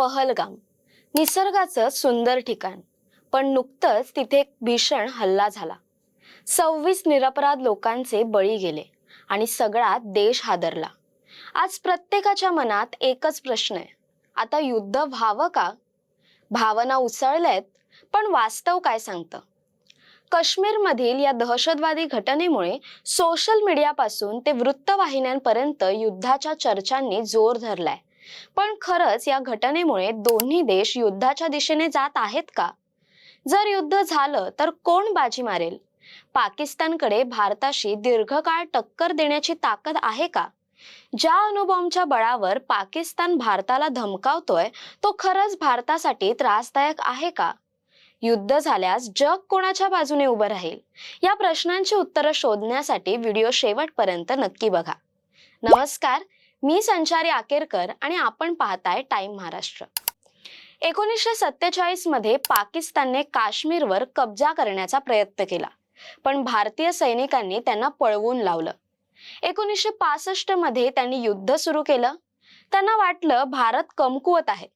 पहलगाम. निसर्गाचं सुंदर ठिकाण. पण नुकतंच तिथे एक भीषण हल्ला झाला. सव्वीस निरपराध लोकांचे बळी गेले आणि सगळा देश हादरला. आज प्रत्येकाच्या मनात एकच प्रश्न आहे. आता युद्ध व्हावं का? भावना उसळल्यात पण वास्तव काय सांगतं? काश्मीरमधील या दहशतवादी घटनेमुळे सोशल मीडियापासून ते वृत्तवाहिन्यांपर्यंत युद्धाच्या चर्चांनी जोर धरलाय. पण खरंच या घटनेमुळे दोन्ही देश युद्धाच्या दिशेने जात आहेत का? जर युद्ध झालं तर कोण बाजी मारेल? पाकिस्तानकडे भारताशी दीर्घकाळ टक्कर देण्याची ताकद आहे का? ज्या अणुबॉम्बच्या बळावर पाकिस्तान भारताला धमकावतोय तो खरंच भारतासाठी त्रासदायक आहे का? युद्ध झाल्यास जग कोणाच्या बाजूने उभं राहील? या प्रश्नांची उत्तरं शोधण्यासाठी व्हिडिओ शेवटपर्यंत नक्की बघा. नमस्कार मी संचारी आकेरकर आणि आपण पाहताय टाइम महाराष्ट्र. एकोणीसशे सत्तेचाळीसमध्ये पाकिस्तानने काश्मीरवर कब्जा करण्याचा प्रयत्न केला पण भारतीय सैनिकांनी त्यांना पळवून लावलं. एकोणीसशे पासष्टमध्ये त्यांनी युद्ध सुरू केलं. त्यांना वाटलं भारत कमकुवत आहे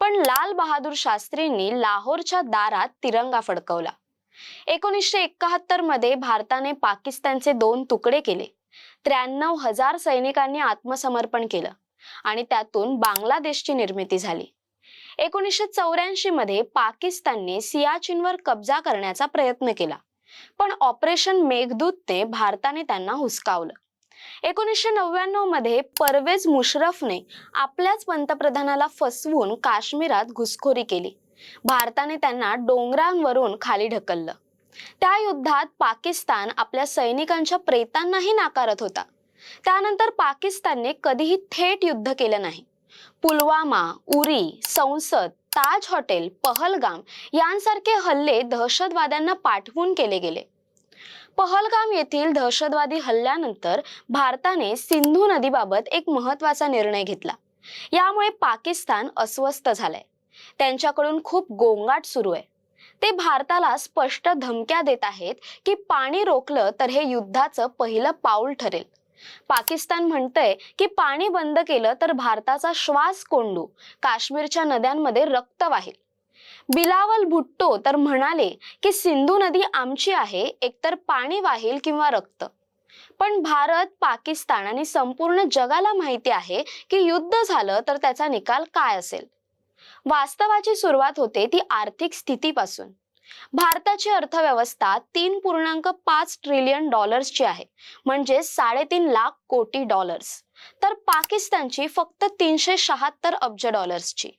पण लाल बहादूर शास्त्रींनी लाहोरच्या दारात तिरंगा फडकवला. एकोणीसशे एकाहत्तरमध्ये भारताने पाकिस्तानचे दोन तुकडे केले त्र्याण्णव हजार सैनिकांनी आत्मसमर्पण केलं आणि त्यातून बांगलादेशची निर्मिती झाली. एकोणीसशे चौऱ्याऐंशी मध्ये पाकिस्तानने सियाचीनवर कब्जा करण्याचा प्रयत्न केला पण ऑपरेशन मेघदूतने भारताने त्यांना हुसकावलं. एकोणीसशे नव्याण्णवमध्ये परवेज मुशरफने आपल्याच पंतप्रधानाला फसवून काश्मीरात घुसखोरी केली. भारताने त्यांना डोंगरांवरून खाली ढकललं. त्या युद्धात पाकिस्तान आपल्या सैनिकांच्या प्रेतांनाही नाकारत होता. त्यानंतर पाकिस्तानने कधीही थेट युद्ध केलं नाही. पुलवामा उरी संसद ताज हॉटेल पहलगाम यांसारखे हल्ले दहशतवाद्यांना पाठवून केले गेले. पहलगाम येथील दहशतवादी हल्ल्यानंतर भारताने सिंधू नदीबाबत एक महत्त्वाचा निर्णय घेतला. यामुळे पाकिस्तान अस्वस्थ झालाय. त्यांच्याकडून खूप गोंगाट सुरू आहे. ते भारताला स्पष्ट धमक्या देत आहेत की पाणी रोखलं तर हे युद्धाचं पहिलं पाऊल ठरेल. पाकिस्तान म्हणतंय की पाणी बंद केलं तर भारताचा श्वास कोंडू काश्मीरच्या नद्यांमध्ये रक्त वाहील. बिलावल भुट्टो तर म्हणाले की सिंधू नदी आमची आहे एकतर पाणी वाहील किंवा रक्त. पण भारत पाकिस्तान आणि संपूर्ण जगाला माहिती आहे की युद्ध झालं तर त्याचा निकाल काय असेल? वास्तवाची सुरुवात होते ती आर्थिक स्थितीपासून. भारताची अर्थव्यवस्था तीन पूर्णांक पाच ट्रिलियन डॉलर्सची आहे म्हणजे साडेतीन लाख कोटी डॉलर्स. तर पाकिस्तानची फक्त तीनशे शहात्तर अब्ज डॉलर्सची.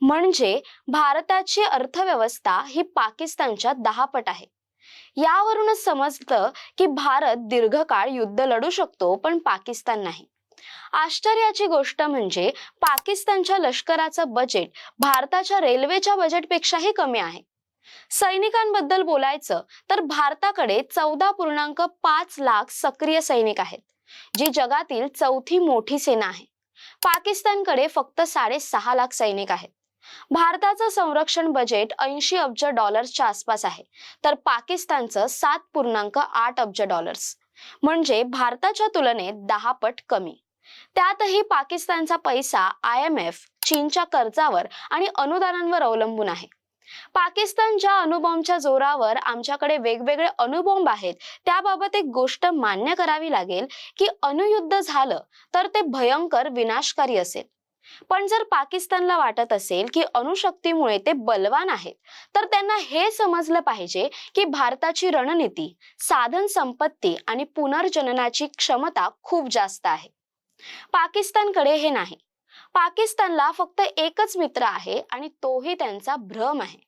म्हणजे भारताची अर्थव्यवस्था ही पाकिस्तानच्या दहा पट आहे. यावरूनच समजतं की भारत दीर्घकाळ युद्ध लढू शकतो पण पाकिस्तान नाही. आश्चर्याची गोष्ट म्हणजे पाकिस्तानच्या लष्कराचं बजेट भारताच्या रेल्वेच्या बजेटपेक्षाही कमी आहे. सैनिकांबद्दल बोलायचं तर भारताकडे चौदा पूर्णांक पाच लाख सक्रिय सैनिक आहेत जी जगातील चौथी मोठी सेना आहे. पाकिस्तानकडे फक्त साडेसहा लाख सैनिक आहेत. भारताचं संरक्षण बजेट ऐंशी अब्ज डॉलर्सच्या आसपास आहे तर पाकिस्तानचं सात पूर्णांक आठ अब्ज डॉलर्स म्हणजे भारताच्या तुलनेत दहा पट कमी. त्यातही पाकिस्तानचा पैसा आय एम एफ चीनच्या कर्जावर आणि अनुदानांवर अवलंबून आहे. पाकिस्तान ज्या अणुबॉम्बच्या जोरावर आमच्याकडे वेगवेगळे अणुबॉम्ब आहेत त्याबाबत एक गोष्ट मान्य करावी लागेल की अणुयुद्ध झालं तर ते भयंकर विनाशकारी असेल. पण जर पाकिस्तानला वाटत असेल की अणुशक्तीमुळे ते बलवान आहेत तर त्यांना हे समजलं पाहिजे की भारताची रणनीती साधन संपत्ती आणि पुनर्जननाची क्षमता खूप जास्त आहे. पाकिस्तानकडे हे नाही. पाकिस्तानला फक्त एकच मित्र आहे आणि तोही त्यांचा भ्रम आहे.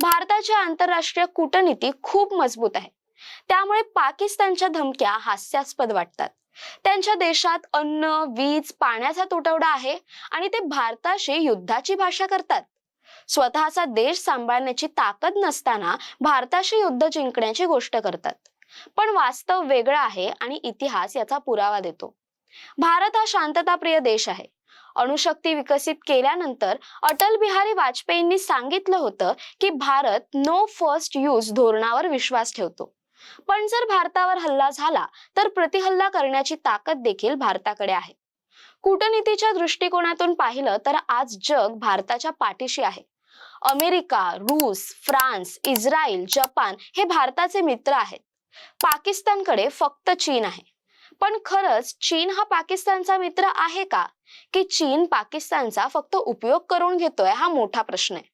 भारताची आंतरराष्ट्रीय कूटनीती खूप मजबूत आहे. त्यामुळे पाकिस्तानच्या धमक्या हास्यास्पद वाटतात. त्यांच्या देशात अन्न वीज पाण्याचा तुटवडा आहे आणि ते भारताशी युद्धाची भाषा करतात. स्वतःचा देश सांभाळण्याची ताकद नसताना भारताशी युद्ध जिंकण्याची गोष्ट करतात. पण वास्तव वेगळं आहे आणि इतिहास याचा पुरावा देतो. भारत हा शांतताप्रिय देश आहे. अणुशक्ती विकसित केल्यानंतर अटल बिहारी वाजपेयींनी सांगितलं होतं की भारत नो फर्स्ट यूज धोरणावर विश्वास ठेवतो. पण जर भारतावर हल्ला झाला तर प्रतिहल्ला करण्याची ताकद देखील भारताकडे आहे. कूटनीतीच्या दृष्टिकोनातून पाहिलं तर आज जग भारताच्या पाठीशी आहे. अमेरिका रूस फ्रान्स इस्रायल जपान हे भारताचे मित्र आहेत. पाकिस्तानकडे फक्त चीन आहे. पण खरंच चीन हा पाकिस्तानचा मित्र आहे का? की चीन पाकिस्तानचा फक्त उपयोग करून घेतोय हा मोठा प्रश्न आहे.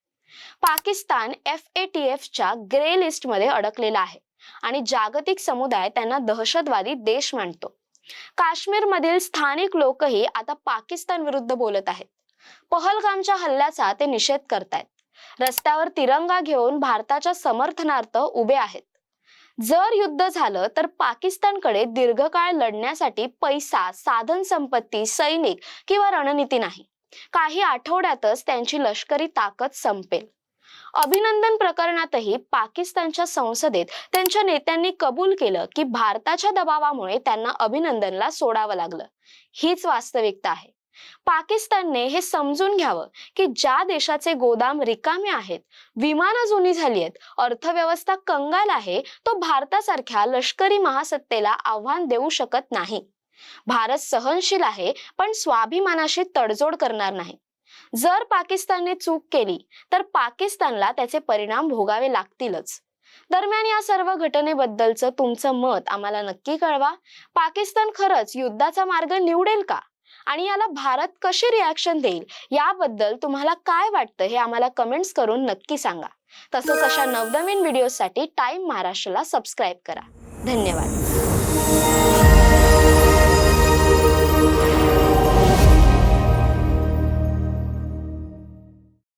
पाकिस्तान एफ ए टी एफच्या ग्रे लिस्टमध्ये अडकलेला आहे आणि जागतिक समुदाय त्यांना दहशतवादी देश मानतो. काश्मीरमधील स्थानिक लोकही आता पाकिस्तान विरुद्ध बोलत आहेत. पहलगामच्या हल्ल्याचा ते निषेध करतायत. रस्त्यावर तिरंगा घेऊन भारताच्या समर्थनार्थ उभे आहेत. जर युद्ध झालं तर पाकिस्तानकडे दीर्घकाळ लढण्यासाठी पैसा साधन संपत्ती सैनिक किंवा रणनीती नाही. काही आठवड्यातच त्यांची लष्करी ताकद संपेल. अभिनंदन प्रकरणातही पाकिस्तानच्या संसदेत त्यांच्या नेत्यांनी कबूल केलं की भारताच्या दबावामुळे त्यांना अभिनंदनला सोडावं लागलं. हीच वास्तविकता आहे. पाकिस्तानने हे समजून घ्यावं की ज्या देशाचे गोदाम रिकामे आहेत विमानं जुनी झाली आहेत अर्थव्यवस्था कंगाल आहे तो भारतासारख्या लष्करी महासत्तेला आव्हान देऊ शकत नाही. भारत सहनशील आहे पण स्वाभिमानाशी तडजोड करणार नाही. जर पाकिस्तानने चूक केली तर पाकिस्तानला त्याचे परिणाम भोगावे लागतीलच. दरम्यान या सर्व घटनेबद्दलचं तुमचं मत आम्हाला नक्की कळवा. पाकिस्तान खरंच युद्धाचा मार्ग निवडेल का? आणि याला भारत कशी रिॲक्शन देईल? याबद्दल तुम्हाला काय वाटतं? हे आम्हाला कमेंट्स करून नक्की सांगा. तसंच अशा नवनवीन व्हिडिओसाठी टाइम महाराष्ट्राला सबस्क्राईब करा. धन्यवाद.